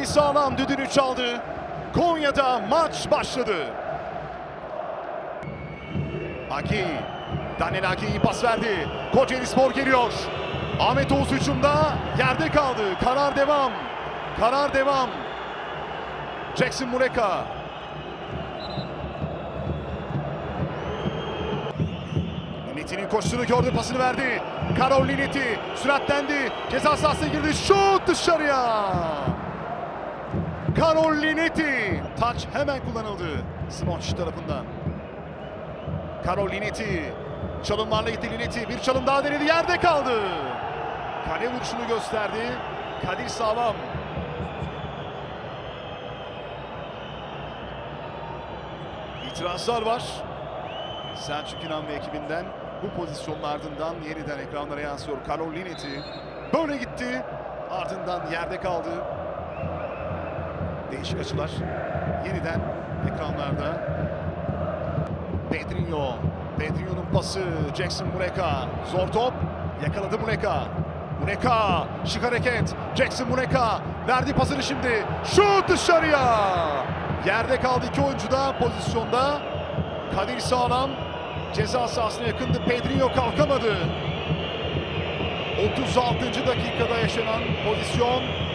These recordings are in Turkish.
Kadir Sağlam düdüğünü çaldı. Konya'da maç başladı. Aki, Daniel Aki iyi pas verdi. Kocaeli Spor geliyor. Ahmet Oğuz hücumda yerde kaldı. Karar devam. Karar devam. Jackson Mureka. Linetti'nin koşusunu gördü, pasını verdi. Karol Linetti süratlendi. Ceza sahasına girdi. Şut dışarıya. Karol Linetti. Taç hemen kullanıldı. Smoç tarafından. Karol Linetti. Çalımlarla gitti Linetti. Bir çalım daha denedi. Yerde kaldı. Kale vuruşunu gösterdi. Kadir Sağlam. İtirazlar var. Selçuk İnan ve ekibinden bu pozisyonun ardından yeniden ekranlara yansıyor. Karol Linetti böyle gitti. Ardından yerde kaldı. Değişik açılar. Yeniden ekranlarda. Pedrinho. Pedrinho'nun pası. Jackson Mureka. Zor top. Yakaladı Mureka. Mureka. Şık hareket. Jackson Mureka. Verdi pasını şimdi. Şut dışarıya. Yerde kaldı iki oyuncu da pozisyonda. Kadir Sağlam ceza sahasına yakındı. Pedrinho kalkamadı. 36. dakikada yaşanan pozisyon.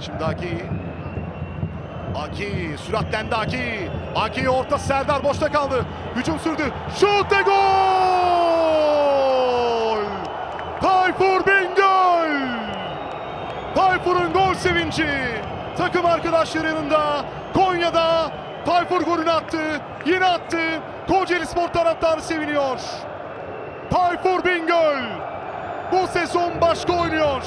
Şimdi Aki. Aki süratlendi Aki. Aki orta Serdar boşta kaldı. Hücum sürdü. Şut ve gol! Tayfur Bingöl! Tayfur'un gol sevinci. Takım arkadaşları yanında Konya'da Tayfur golünü attı. Yine attı. Kocaeli Spor taraftarı seviniyor. Tayfur Bingöl bu sezon başka oynuyor.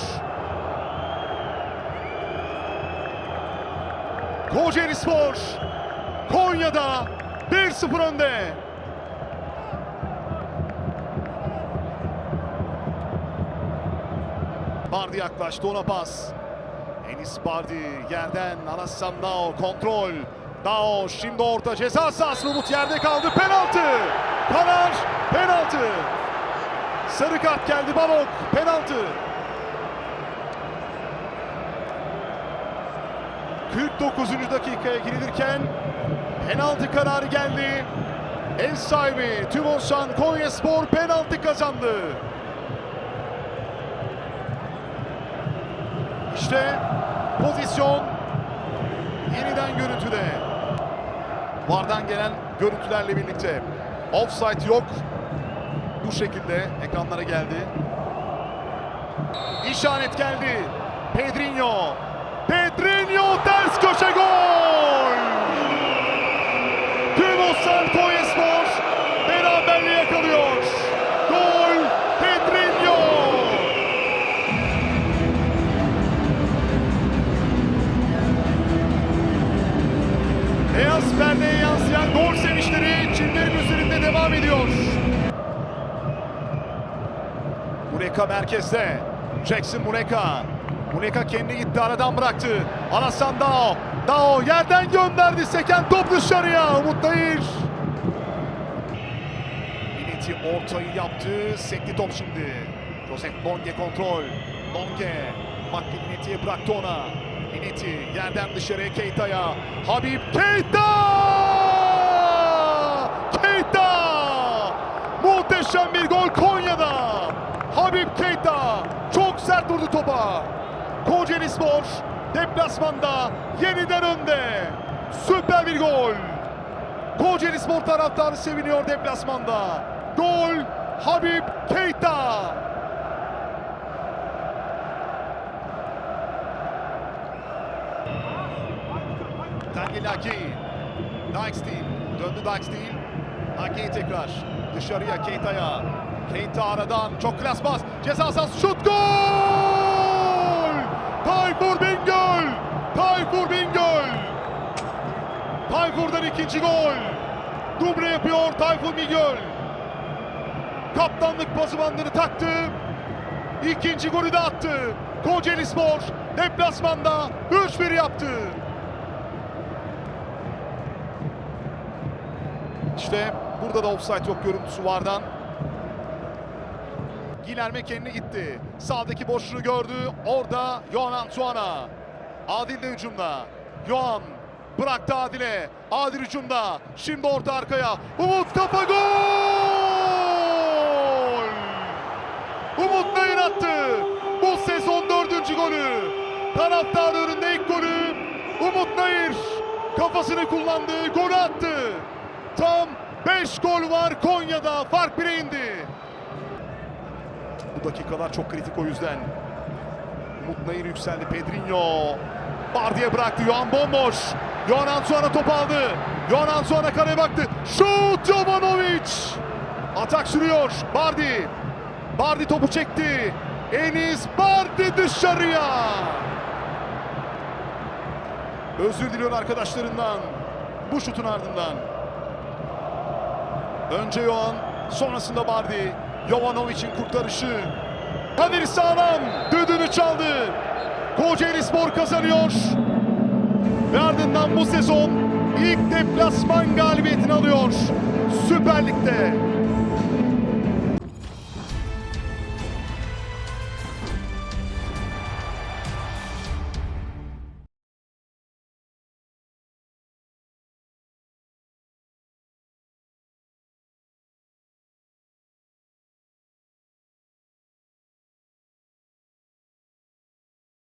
Kocaeli Spor Konya'da 1-0 önde. Bardi yaklaştı ona pas. Enis Bardi yerden Anasam Dao kontrol. Dao şimdi orta ceza sahası Umut yerde kaldı. Penaltı. Karar penaltı. Sarı kart geldi Balok. Penaltı. 49. dakikaya girilirken penaltı kararı geldi. Ev sahibi Tümonsan Konya Spor penaltı kazandı. İşte pozisyon yeniden görüntüde. Vardan gelen görüntülerle birlikte offside yok. Bu şekilde ekranlara geldi. İşaret geldi. Pedrinho. Pedrinho ters köşe gol. Tümosan Konyaspor beraberliği yakalıyor. Gol Pedrinho. Beyaz perdeye yansıyan gol sevinçleri çimlerin üzerinde devam ediyor. Mureka merkezde. Jackson Mureka. Mureka kendi gitti aradan bıraktı. Alasan Dao. Dao yerden gönderdi. Seken top dışarıya. Umut Dayır. Linetti ortayı yaptı. Sekti top şimdi. Joseph Longe kontrol. Longe. Makli Linetti'ye bıraktı ona. Linetti yerden dışarıya Keita'ya. Habib Keita! Keita! Muhteşem bir gol Konya'da. Habib Keita çok sert vurdu topa. Kocaeli Spor deplasmanda yeniden önde. Süper bir gol. Kocaeli Spor taraftarı seviniyor deplasmanda. Gol Habib Keita. Daniel Aki. Dijksteel. Döndü Dijksteel. Aki tekrar. Dışarıya Keita'ya. Keita aradan çok klas pas. Ceza sahası şut gol! Tayfur Bingöl! Tayfur Bingöl! Tayfur'dan ikinci gol. Duble yapıyor Tayfur Bingöl. Kaptanlık pası taktı. İkinci golü de attı. Kocaeli Spor deplasmanda 3-1 yaptı. İşte Burada da offside yok görüntüsü vardan. Guilherme kendine gitti. Sağdaki boşluğu gördü. Orada Johan Antuana. Adil de hücumda. Johan bıraktı Adil'e. Adil hücumda. Şimdi orta arkaya. Umut kafa gol! Umut Nayır attı. Bu sezon dördüncü golü. Taraftar önünde ilk golü. Umut Nayır kafasını kullandı. Golü attı. Tam 5 gol var Konya'da. Fark 1'e indi. Bu dakikalar çok kritik o yüzden. Umut Nayır yükseldi. Pedrinho. Bardi'ye bıraktı. Yohan bomboş. Yohan Ansuana top aldı. Yohan Ansuana kaleye baktı. Şut Jovanovic. Atak sürüyor. Bardi. Bardi topu çekti. Enis Bardi dışarıya. Özür diliyor arkadaşlarından. Bu şutun ardından. Önce Yohan, sonrasında Bardi. Jovanovic'in kurtarışı. Kadir sağlam, düdüğünü çaldı. Kocaeli Spor kazanıyor. Ve ardından bu sezon ilk deplasman galibiyetini alıyor. Süper Lig'de